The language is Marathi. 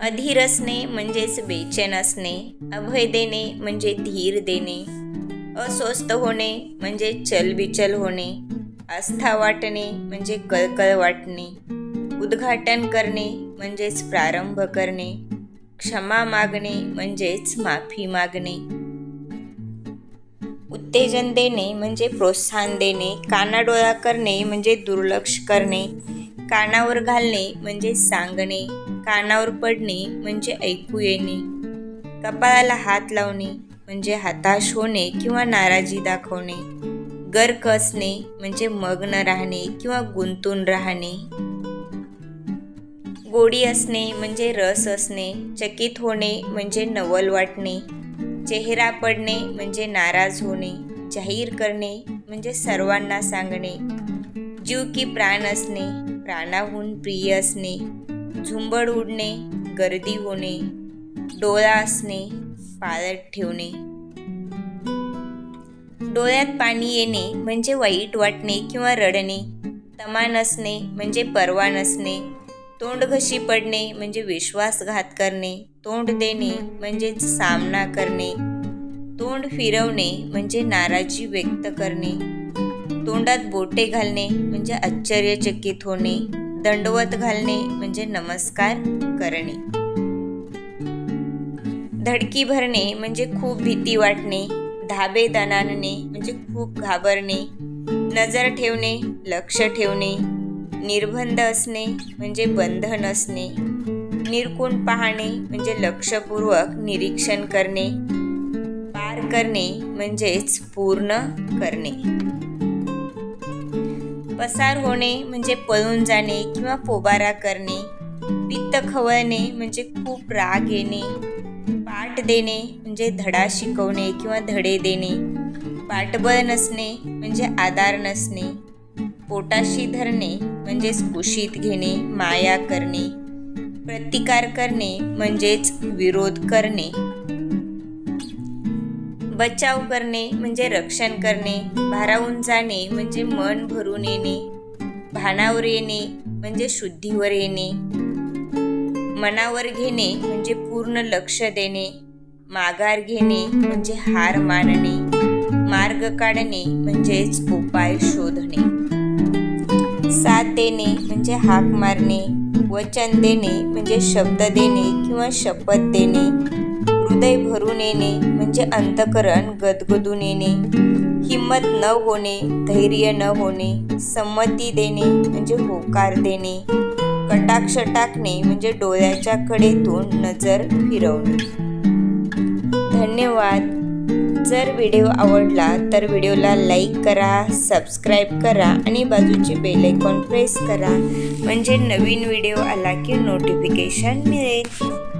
अधीर असणे म्हणजेच बेचैन असणे अभय देणे म्हणजे धीर देणे अस्वस्थ होणे म्हणजे चलबिचल होणे आस्था वाटणे म्हणजे कळकळ वाटणे उद्घाटन करणे म्हणजेच प्रारंभ करणे क्षमा मागणे म्हणजेच माफी मागणे. उत्तेजन देणे म्हणजे प्रोत्साहन देणे कानाडोळा करणे म्हणजे दुर्लक्ष करणे कानावर घालणे म्हणजे सांगणे कानावर पडणे म्हणजे ऐकू येणे. कपाळाला हात लावणे म्हणजे हताश होणे किंवा नाराजी दाखवणे. गर्क असणे म्हणजे मग्न राहणे किंवा गुंतून राहणे. गोडी असणे म्हणजे रस असणे. चकित होणे म्हणजे नवल वाटणे. चेहरा पडणे म्हणजे नाराज होणे. जाहीर करणे म्हणजे सर्वांना सांगणे. जीव की प्राण असणे प्राणाहून प्रिय असणे. झुंबड उडणे गर्दी होणे डोळा असणे पाळत ठेवणे. डोळ्यात पाणी येणे म्हणजे वाईट वाटणे किंवा रडणे तमा नसणे म्हणजे परवा नसणे तोंड घशी पडणे म्हणजे विश्वासघात करणे तोंड देणे म्हणजेच सामना करणे तोंड फिरवणे म्हणजे नाराजी व्यक्त करणे तोंडात बोटे घालणे म्हणजे आश्चर्यचकित होणे दंडवत घालणे म्हणजे नमस्कार करणे. धडकी भरणे म्हणजे खूप भीती वाटणे धाबे दणाणणे म्हणजे खूप घाबरणे नजर ठेवणे लक्ष ठेवणे निर्बंध असणे म्हणजे बंधन असणे निरकून पाहणे म्हणजे लक्षपूर्वक निरीक्षण करणे पार करणे म्हणजेच पूर्ण करणे. पसार होणे म्हणजे पळून जाणे किंवा पोबारा करणे पित्त खवळणे म्हणजे खूप राग येणे पाठ देणे म्हणजे धडा शिकवणे किंवा धडे देणे पाठबळ नसणे म्हणजे आधार नसणे पोटाशी धरणे म्हणजेच कुशीत घेणे माया करणे प्रतिकार करणे म्हणजेच विरोध करणे. बचाव करणे म्हणजे रक्षण करणे भारावून जाणे म्हणजे मन भरून येणे भानावर येणे म्हणजे शुद्धीवर येणे मनावर घेणे म्हणजे पूर्ण लक्ष देणे माघार घेणे म्हणजे हार मानणे मार्ग काढणे म्हणजेच उपाय शोधणे. साथ देणे म्हणजे हाक मारणे वचन देणे म्हणजे शब्द देणे किंवा शपथ देणे. हृदय भरून येणे म्हणजे अंतकरण गदगदून येणे. हिंमत न होणे धैर्य न होणे संमती देणे म्हणजे होकार देणे. कटाक्ष टाकणे म्हणजे डोळ्याच्या कडेतून नजर फिरवणे. धन्यवाद. जर व्हिडिओ आवडला तर व्हिडिओला लाईक करा सबस्क्राईब करा आणि बाजूचे बेल आयकॉन प्रेस करा. म्हणजे नवीन व्हिडिओ आला की नोटिफिकेशन मिळेल.